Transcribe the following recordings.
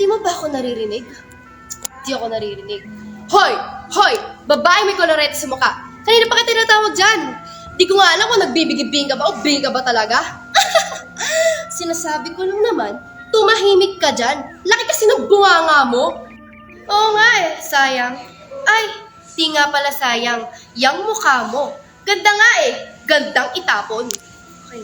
Di mo ba ako naririnig? Di ako naririnig. Hoy! Hoy! Babae may kolorete sa mukha. Kanina pa kita tinatawag dyan. Di ko nga alam kung nagbibigibing ka ba o bing ka ba talaga. Sinasabi ko lang naman, tumahimik ka dyan. Laki kasi ng bunganga mo. Oo nga eh, sayang. Ay, di nga pala sayang. Yang mukha mo. Ganda nga eh. Gandang itapon. Okay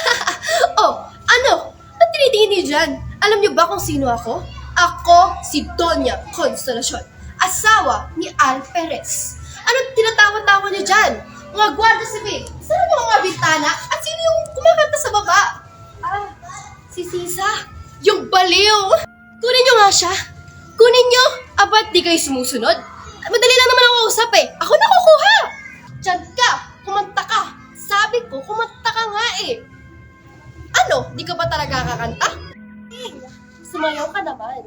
oh, ano? Ba't tinitingin niyo dyan? Alam niyo ba kung sino ako? Ako si Doña Consolacion, asawa ni Al Perez. Ano tinatawa-tawa niyo dyan? Mga gwardiya civil, saan ang mga bintana? At sino yung kumakanta sa baba? Ah, si Sisa. Yung baliw! Kunin niyo nga siya. Kunin niyo! Abat di kayo sumusunod? Madali lang naman ang usap eh. Ako na kukuha! Diyan ka! Kumanta ka! Sabi ko, kumanta ka nga eh. Ano? Di ka ba talaga kakanta? Sumayaw ka naman.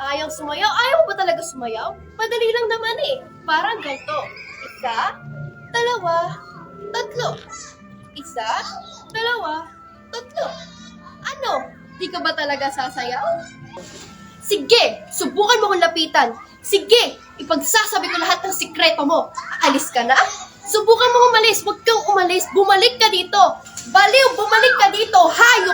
Ayaw sumayaw? Ayaw ba talaga sumayaw? Madali lang naman eh. Parang ganito. Isa, dalawa, tatlo. Isa, dalawa, tatlo. Ano? Di ka ba talaga sasayaw? Sige, subukan mo kong lapitan. Sige, ipagsasabi ko lahat ng sikreto mo. Aalis ka na? Subukan mo umalis. Huwag kang umalis. Bumalik ka dito. Baliw, bumalik ka dito. Hayop